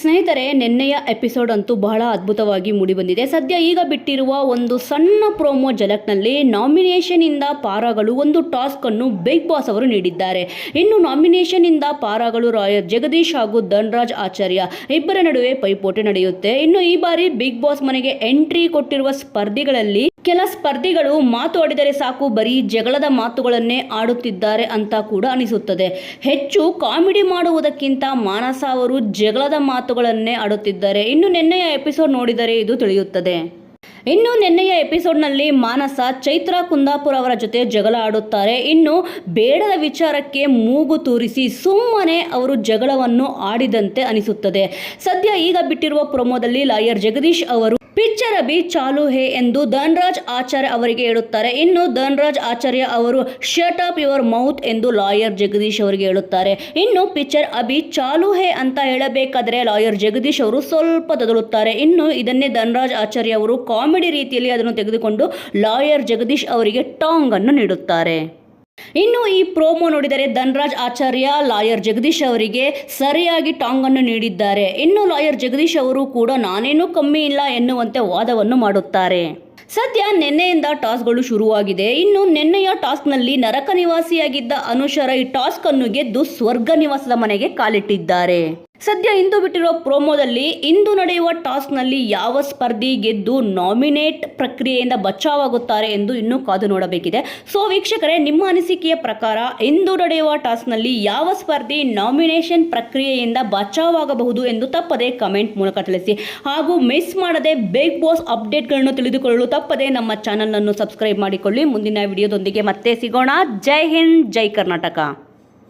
ಸ್ನೇಹಿತರೆ, ನಿನ್ನೆಯ ಎಪಿಸೋಡ್ ಅಂತೂ ಬಹಳ ಅದ್ಭುತವಾಗಿ ಮೂಡಿಬಂದಿದೆ. ಸದ್ಯ ಈಗ ಬಿಟ್ಟಿರುವ ಒಂದು ಸಣ್ಣ ಪ್ರೋಮೋ ಜಲಕ್ನಲ್ಲಿ ನಾಮಿನೇಷನ್ ಇಂದ ಪಾರಾಗಳು ಒಂದು ಟಾಸ್ಕ್ ಅನ್ನು ಬಿಗ್ ಬಾಸ್ ಅವರು ನೀಡಿದ್ದಾರೆ. ಇನ್ನು ನಾಮಿನೇಷನ್ ಇಂದ ಪಾರಾಗಳು ರಾಯರ್ ಜಗದೀಶ್ ಹಾಗೂ ಧನ್ರಾಜ್ ಆಚಾರ್ಯ ಇಬ್ಬರ ನಡುವೆ ಪೈಪೋಟಿ ನಡೆಯುತ್ತೆ. ಇನ್ನು ಈ ಬಾರಿ ಬಿಗ್ ಬಾಸ್ ಮನೆಗೆ ಎಂಟ್ರಿ ಕೊಟ್ಟಿರುವ ಸ್ಪರ್ಧಿಗಳಲ್ಲಿ ಕೆಲ ಸ್ಪರ್ಧಿಗಳು ಮಾತು ಆಡಿದರೆ ಸಾಕು, ಬರೀ ಜಗಳದ ಮಾತುಗಳನ್ನೇ ಆಡುತ್ತಿದ್ದಾರೆ ಅಂತ ಕೂಡ ಅನಿಸುತ್ತದೆ. ಹೆಚ್ಚು ಕಾಮಿಡಿ ಮಾಡುವುದಕ್ಕಿಂತ ಮಾನಸ ಅವರು ಜಗಳದ ಮಾತುಗಳನ್ನೇ ಆಡುತ್ತಿದ್ದಾರೆ. ಇನ್ನು ನಿನ್ನೆಯ ಎಪಿಸೋಡ್ ನೋಡಿದರೆ ಇದು ತಿಳಿಯುತ್ತದೆ. ಇನ್ನು ನಿನ್ನೆಯ ಎಪಿಸೋಡ್ನಲ್ಲಿ ಮಾನಸ ಚೈತ್ರಾ ಕುಂದಾಪುರ ಅವರ ಜೊತೆ ಜಗಳ ಆಡುತ್ತಾರೆ. ಇನ್ನು ಬೇಡದ ವಿಚಾರಕ್ಕೆ ಮೂಗು ತೂರಿಸಿ ಸುಮ್ಮನೆ ಅವರು ಜಗಳವನ್ನು ಆಡಿದಂತೆ ಅನಿಸುತ್ತದೆ. ಸದ್ಯ ಈಗ ಬಿಟ್ಟಿರುವ ಪ್ರೊಮೋದಲ್ಲಿ ಲಾಯರ್ ಜಗದೀಶ್ ಅವರು ಪಿಕ್ಚರ್ ಅಭಿ ಚಾಲು ಹೇ ಎಂದು ಧನ್ರಾಜ್ ಆಚಾರ್ಯ ಅವರಿಗೆ ಹೇಳುತ್ತಾರೆ. ಇನ್ನು ಧನ್ರಾಜ್ ಆಚಾರ್ಯ ಅವರು ಶಟ್ ಆಫ್ ಯುವರ್ ಮೌತ್ ಎಂದು ಲಾಯರ್ ಜಗದೀಶ್ ಅವರಿಗೆ ಹೇಳುತ್ತಾರೆ. ಇನ್ನು ಪಿಕ್ಚರ್ ಅಭಿ ಚಾಲು ಹೇ ಅಂತ ಹೇಳಬೇಕಾದರೆ ಲಾಯರ್ ಜಗದೀಶ್ ಅವರು ಸ್ವಲ್ಪ ತದಳುತ್ತಾರೆ ಇನ್ನು ಇದನ್ನೇ ಧನ್ರಾಜ್ ಆಚಾರ್ಯ ಅವರು ಕಾಮಿಡಿ ರೀತಿಯಲ್ಲಿ ಅದನ್ನು ತೆಗೆದುಕೊಂಡು ಲಾಯರ್ ಜಗದೀಶ್ ಅವರಿಗೆ ಟಾಂಗ್ ಅನ್ನು ನೀಡುತ್ತಾರೆ. ಇನ್ನು ಈ ಪ್ರೋಮೋ ನೋಡಿದರೆ ಧನ್ರಾಜ್ ಆಚಾರ್ಯ, ಲಾಯರ್ ಜಗದೀಶ್ ಅವರಿಗೆ ಸರಿಯಾಗಿ ಟಾಂಗ್ ಅನ್ನು ನೀಡಿದ್ದಾರೆ. ಇನ್ನು ಲಾಯರ್ ಜಗದೀಶ್ ಅವರು ಕೂಡ ನಾನೇನೂ ಕಮ್ಮಿ ಇಲ್ಲ ಎನ್ನುವಂತೆ ವಾದವನ್ನು ಮಾಡುತ್ತಾರೆ. ಸದ್ಯ ನಿನ್ನೆಯಿಂದ ಟಾಸ್ಗಳು ಶುರುವಾಗಿದೆ. ಇನ್ನು ನಿನ್ನೆಯ ಟಾಸ್ಕ್ನಲ್ಲಿ ನರಕ ನಿವಾಸಿಯಾಗಿದ್ದ ಅನುಷರ ಈ ಟಾಸ್ಕ್ ಅನ್ನು ಗೆದ್ದು ಸ್ವರ್ಗ ನಿವಾಸದ ಮನೆಗೆ ಕಾಲಿಟ್ಟಿದ್ದಾರೆ. ಸದ್ಯ ಇಂದು ಬಿಟ್ಟಿರೋ ಪ್ರೋಮೋದಲ್ಲಿ ಇಂದು ನಡೆಯುವ ಟಾಸ್ಕ್ನಲ್ಲಿ ಯಾವ ಸ್ಪರ್ಧಿ ಗೆದ್ದು ನಾಮಿನೇಟ್ ಪ್ರಕ್ರಿಯೆಯಿಂದ ಬಚಾವಾಗುತ್ತಾರೆ ಎಂದು ಇನ್ನೂ ಕಾದು ನೋಡಬೇಕಿದೆ. ಸೊ, ವೀಕ್ಷಕರೇ, ನಿಮ್ಮ ಅನಿಸಿಕೆಯ ಪ್ರಕಾರ ಇಂದು ನಡೆಯುವ ಟಾಸ್ಕ್ನಲ್ಲಿ ಯಾವ ಸ್ಪರ್ಧಿ ನಾಮಿನೇಷನ್ ಪ್ರಕ್ರಿಯೆಯಿಂದ ಬಚಾವಾಗಬಹುದು ಎಂದು ತಪ್ಪದೆ ಕಮೆಂಟ್ ಮೂಲಕ ತಿಳಿಸಿ. ಹಾಗೂ ಮಿಸ್ ಮಾಡದೆ ಬಿಗ್ ಬಾಸ್ ಅಪ್ಡೇಟ್ಗಳನ್ನು ತಿಳಿದುಕೊಳ್ಳಲು ತಪ್ಪದೆ ನಮ್ಮ ಚಾನಲನ್ನು ಸಬ್ಸ್ಕ್ರೈಬ್ ಮಾಡಿಕೊಳ್ಳಿ. ಮುಂದಿನ ವಿಡಿಯೋದೊಂದಿಗೆ ಮತ್ತೆ ಸಿಗೋಣ. ಜೈ ಹಿಂದ್, ಜೈ ಕರ್ನಾಟಕ.